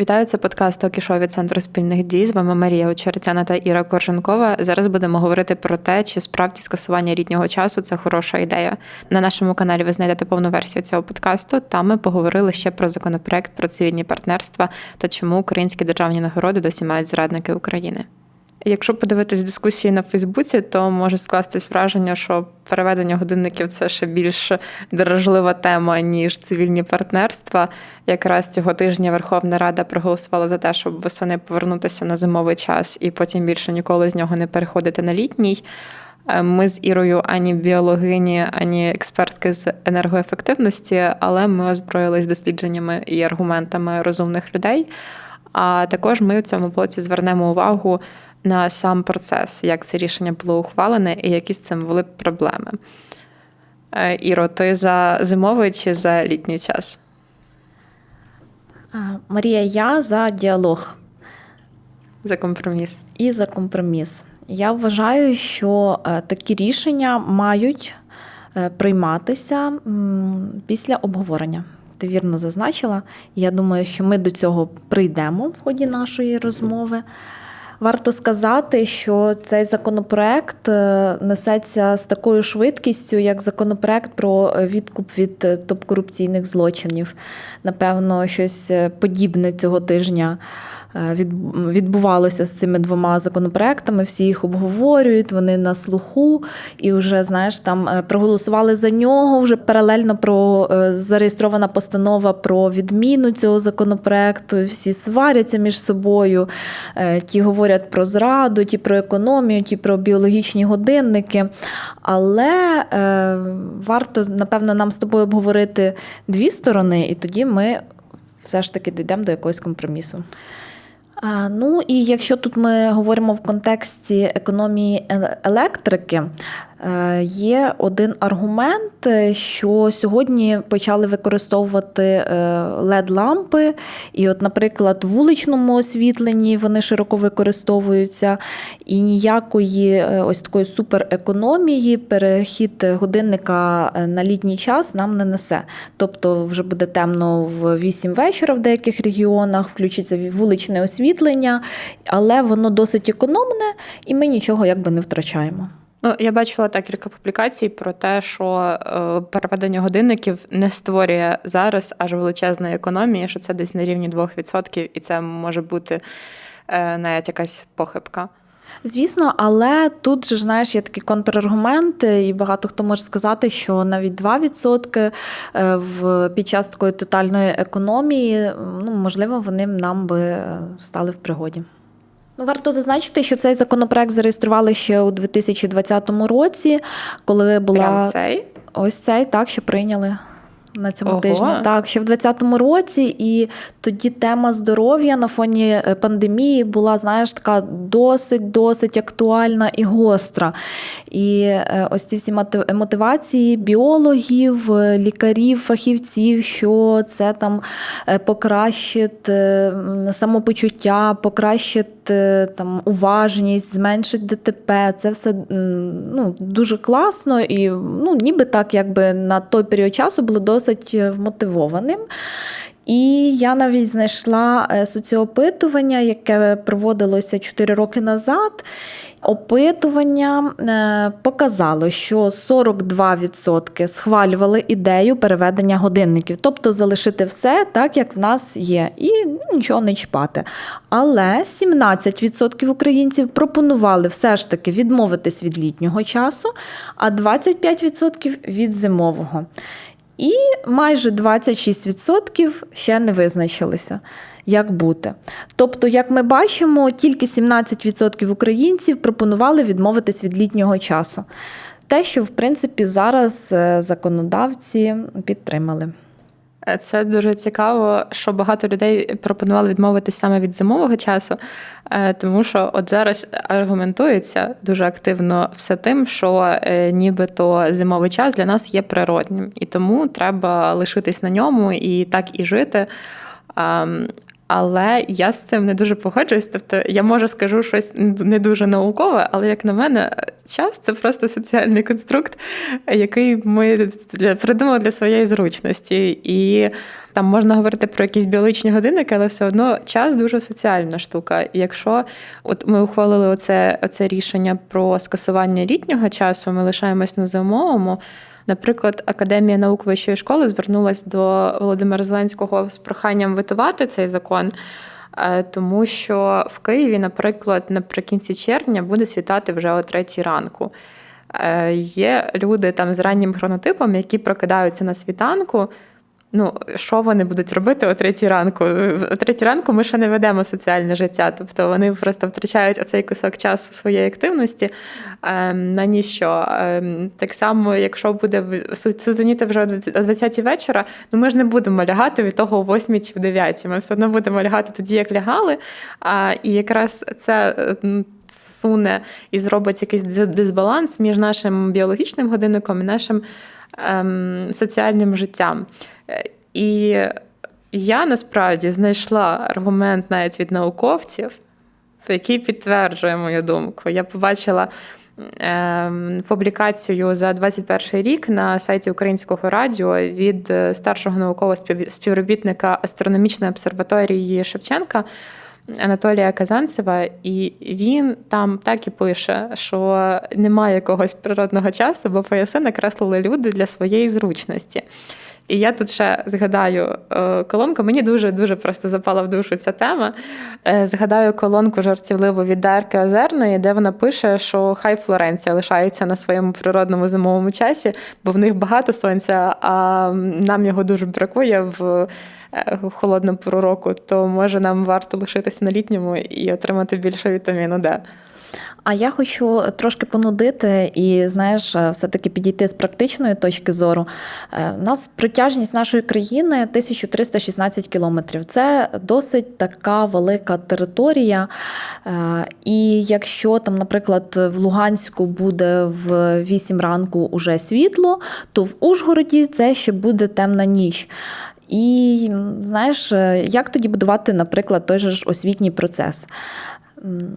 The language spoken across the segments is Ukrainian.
Вітаю, це подкаст Токішо від Центру спільних дій. З вами Марія Очеретяна та Іра Корженкова. Зараз будемо говорити про те, чи справді скасування літнього часу це хороша ідея. На нашому каналі ви знайдете повну версію цього подкасту. Там ми поговорили ще про законопроект про цивільні партнерства та чому українські державні нагороди досі мають зрадники України. Якщо подивитись дискусії на Фейсбуці, то може скластись враження, що переведення годинників це ще більш дражлива тема, ніж цивільні партнерства. Якраз цього тижня Верховна Рада проголосувала за те, щоб восени повернутися на зимовий час і потім більше ніколи з нього не переходити на літній. Ми з Ірою ані біологині, ані експертки з енергоефективності, але ми озброїлись дослідженнями і аргументами розумних людей. А також ми у цьому блоці звернемо увагу на сам процес, як це рішення було ухвалене і які з цим були проблеми. Е, Іро, ти за зимовий чи за літній час? Марія, я за діалог. За компроміс. І за компроміс. Я вважаю, що е, такі рішення мають е, прийматися після обговорення. Ти вірно зазначила. Я думаю, що ми до цього прийдемо в ході нашої розмови. Варто сказати, що цей законопроект е, несеться з такою швидкістю, як законопроект про відкуп від топ-корупційних злочинів. Напевно, щось подібне цього тижня. Е, відбувалося з цими двома законопроектами. Всі їх обговорюють, вони на слуху, і вже знаєш, там е, проголосували за нього. Вже паралельно про е, зареєстрована постанова про відміну цього законопроекту. Всі сваряться між собою. Ті говорять про зраду, ті про економію, ті про біологічні годинники. Але е, варто, напевно, нам з тобою обговорити дві сторони, і тоді ми все ж таки дійдемо до якогось компромісу. Ну і якщо тут ми говоримо в контексті економії електрики, Е, є один аргумент, е, що сьогодні почали використовувати led е, лампи і, от, наприклад, в вуличному освітленні вони широко використовуються, і ніякої ось такої суперекономії перехід годинника на літній час нам не несе. Тобто, вже буде темно в 8 вечора в деяких регіонах, включиться вуличне освітлення, але воно досить економне, і ми нічого якби не втрачаємо. Ну, я бачила так кілька публікацій про те, що е, переведення годинників не створює зараз аж величезної економії, що це десь на рівні 2%, і це може бути е, навіть якась похибка. Звісно, але тут же знаєш, є такий контраргумент, і багато хто може сказати, що навіть 2% е, в під час такої тотальної економії, ну можливо, вони нам би стали в пригоді. Ну, варто зазначити, що цей законопроект зареєстрували ще у 2020 році, коли була Прям цей? ось цей так, що прийняли на цьому Ого. тижні. Так, ще в 2020 році, і тоді тема здоров'я на фоні е, пандемії була, знаєш, така досить досить актуальна і гостра. І е, ось ці всі мотивації біологів, лікарів, фахівців, що це там е, покращить самопочуття, покращить там уважність, зменшить ДТП. Це все ну, дуже класно і ну, ніби так, якби на той період часу було досить досить е, вмотивованим. І я навіть знайшла е, соціопитування, яке проводилося 4 роки назад. Опитування е, показало, що 42% схвалювали ідею переведення годинників, тобто залишити все так, як в нас є, і нічого не чіпати. Але 17% українців пропонували все ж таки відмовитись від літнього часу, а 25% від зимового. І майже 26% ще не визначилися, як бути. Тобто, як ми бачимо, тільки 17% українців пропонували відмовитись від літнього часу. Те, що в принципі зараз е, законодавці підтримали. Е, це дуже цікаво, що багато людей пропонували відмовитись саме від зимового часу, е, тому що от зараз аргументується дуже активно все тим, що е, нібито зимовий час для нас є природнім, і тому треба лишитись на ньому і так і жити. Але я з цим не дуже погоджуюсь. Тобто, я може скажу щось не дуже наукове, але як на мене, час це просто соціальний конструкт, який ми придумали для своєї зручності. І там можна говорити про якісь біологічні годинники, але все одно час дуже соціальна штука. Якщо от ми ухвалили оце, оце рішення про скасування літнього часу, ми лишаємось на зимовому. Наприклад, Академія наук вищої школи звернулася до Володимира Зеленського з проханням витувати цей закон, е, тому що в Києві, наприклад, наприкінці червня буде світати вже о третій ранку. Е, Є люди там з раннім хронотипом, які прокидаються на світанку. Ну, що вони будуть робити о третій ранку? О третій ранку ми ще не ведемо соціальне життя, тобто вони просто втрачають оцей кусок часу своєї активності ем, на ніщо. Ем, так само, якщо буде сутеніти вже о 20 вечора, ну ми ж не будемо лягати від того о 8 чи в 9. Ми все одно будемо лягати тоді, як лягали. І якраз це. Суне і зробить якийсь дисбаланс між нашим біологічним годинником і нашим ем, соціальним життям. І я насправді знайшла аргумент навіть від науковців, який підтверджує мою думку. Я побачила ем, публікацію за 21 рік на сайті Українського радіо від старшого наукового співробітника астрономічної обсерваторії Шевченка. Анатолія Казанцева, і він там так і пише, що немає якогось природного часу, бо пояси накреслили люди для своєї зручності. І я тут ще згадаю е, колонку. Мені дуже дуже просто запала в душу ця тема. Е, згадаю колонку жартівливу від Дарки Озерної, де вона пише, що хай Флоренція лишається на своєму природному зимовому часі, бо в них багато сонця, а нам його дуже бракує в. Е, в холодну пору року, то може нам варто лишитися на літньому і отримати більше вітаміну Д. А я хочу трошки понудити і, знаєш, все-таки підійти з практичної точки зору. Е, у нас притяжність нашої країни 1316 кілометрів. Це досить така велика територія. Е, і якщо там, наприклад, в Луганську буде в 8 ранку уже світло, то в Ужгороді це ще буде темна ніч. І знаєш, як тоді будувати, наприклад, той же ж освітній процес?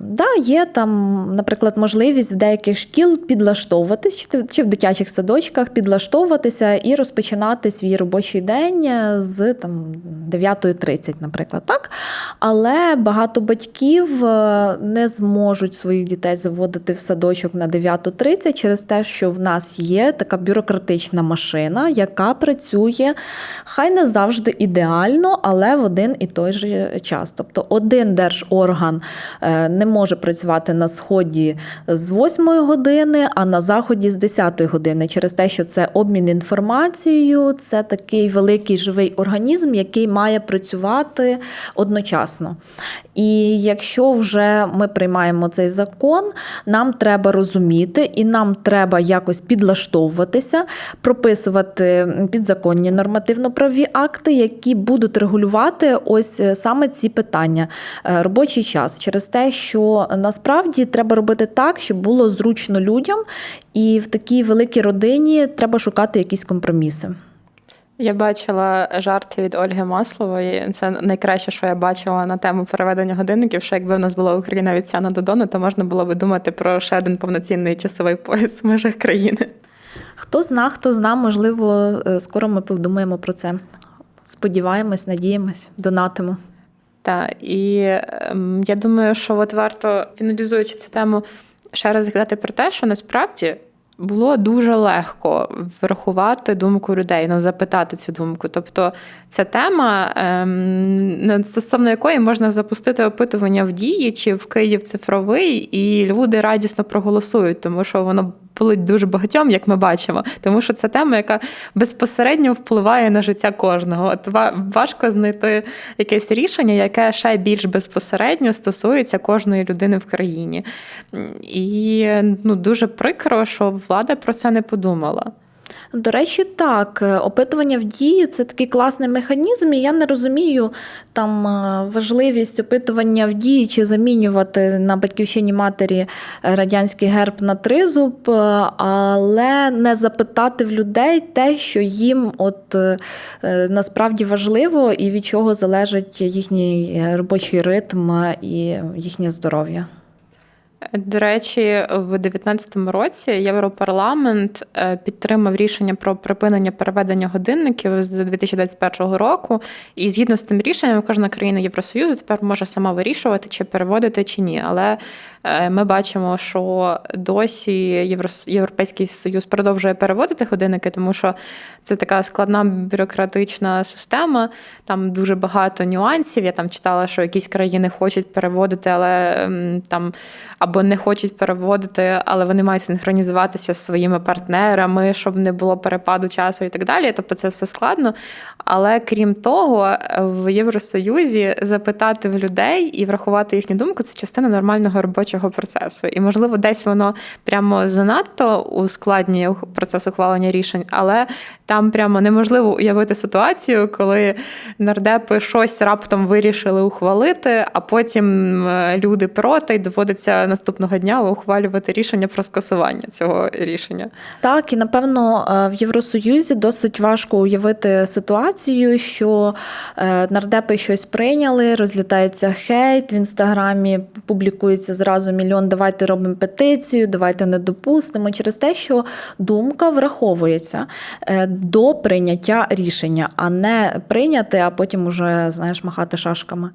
Да, є там, наприклад, можливість в деяких шкіл підлаштовуватись, чи в дитячих садочках підлаштовуватися і розпочинати свій робочий день з там 9.30, наприклад, так. Але багато батьків е, не зможуть своїх дітей заводити в садочок на 9.30 через те, що в нас є така бюрократична машина, яка працює хай не завжди ідеально, але в один і той же час. Тобто один держорган. Е, не може працювати на сході з 8 години, а на заході з 10 години, через те, що це обмін інформацією, це такий великий живий організм, який має працювати одночасно. І якщо вже ми приймаємо цей закон, нам треба розуміти і нам треба якось підлаштовуватися, прописувати підзаконні нормативно-праві акти, які будуть регулювати ось е, саме ці питання е, робочий час через те, що насправді треба робити так, щоб було зручно людям, і в такій великій родині треба шукати якісь компроміси. Я бачила жарт від Ольги Маслової. Це найкраще, що я бачила на тему переведення годинників. Що якби в нас була Україна від Сяна до Дону, то можна було би думати про ще один повноцінний часовий пояс в межах країни. Хто зна, хто зна, можливо, е, скоро ми подумаємо про це. Сподіваємось, надіємось, донатимо. Так, і ем, я думаю, що от варто фіналізуючи цю тему, ще раз згадати про те, що насправді було дуже легко врахувати думку людей, ну запитати цю думку. Тобто ця тема, ем, стосовно якої можна запустити опитування в дії чи в Київ цифровий, і люди радісно проголосують, тому що воно болить дуже багатьом, як ми бачимо, тому що це тема, яка безпосередньо впливає на життя кожного. От важко знайти якесь рішення, яке ще більш безпосередньо стосується кожної людини в країні. І ну, дуже прикро, що влада про це не подумала. До речі, так, е, опитування в дії це такий класний механізм, і я не розумію там е, важливість опитування в дії чи замінювати на батьківщині матері радянський герб на тризуб, е, але не запитати в людей те, що їм от насправді важливо і від чого залежить їхній робочий ритм і їхнє здоров'я. До речі, в 2019 році Європарламент е, підтримав рішення про припинення переведення годинників з 2021 року. І згідно з тим рішенням, кожна країна Євросоюзу тепер може сама вирішувати, чи переводити, чи ні. Але ми бачимо, що досі Європейський Союз продовжує переводити годинники, тому що це така складна бюрократична система. Там дуже багато нюансів. Я там читала, що якісь країни хочуть переводити, але ем, там або не хочуть переводити, але вони мають синхронізуватися з своїми партнерами, щоб не було перепаду часу і так далі. Тобто це все складно. Але крім того, в Євросоюзі запитати в людей і врахувати їхню думку це частина нормального робочого процесу. І можливо, десь воно прямо занадто ускладнює процес ухвалення рішень, але там прямо неможливо уявити ситуацію, коли нардепи щось раптом вирішили ухвалити, а потім люди проти, і доводиться наступного дня ухвалювати рішення про скасування цього рішення. Так, і напевно е, в Євросоюзі досить важко уявити ситуацію, що е, нардепи щось прийняли, розлітається хейт в інстаграмі, публікується зразу мільйон. Давайте робимо петицію, давайте не допустимо через те, що думка враховується е, до прийняття рішення, а не прийняти, а потім уже знаєш махати шашками.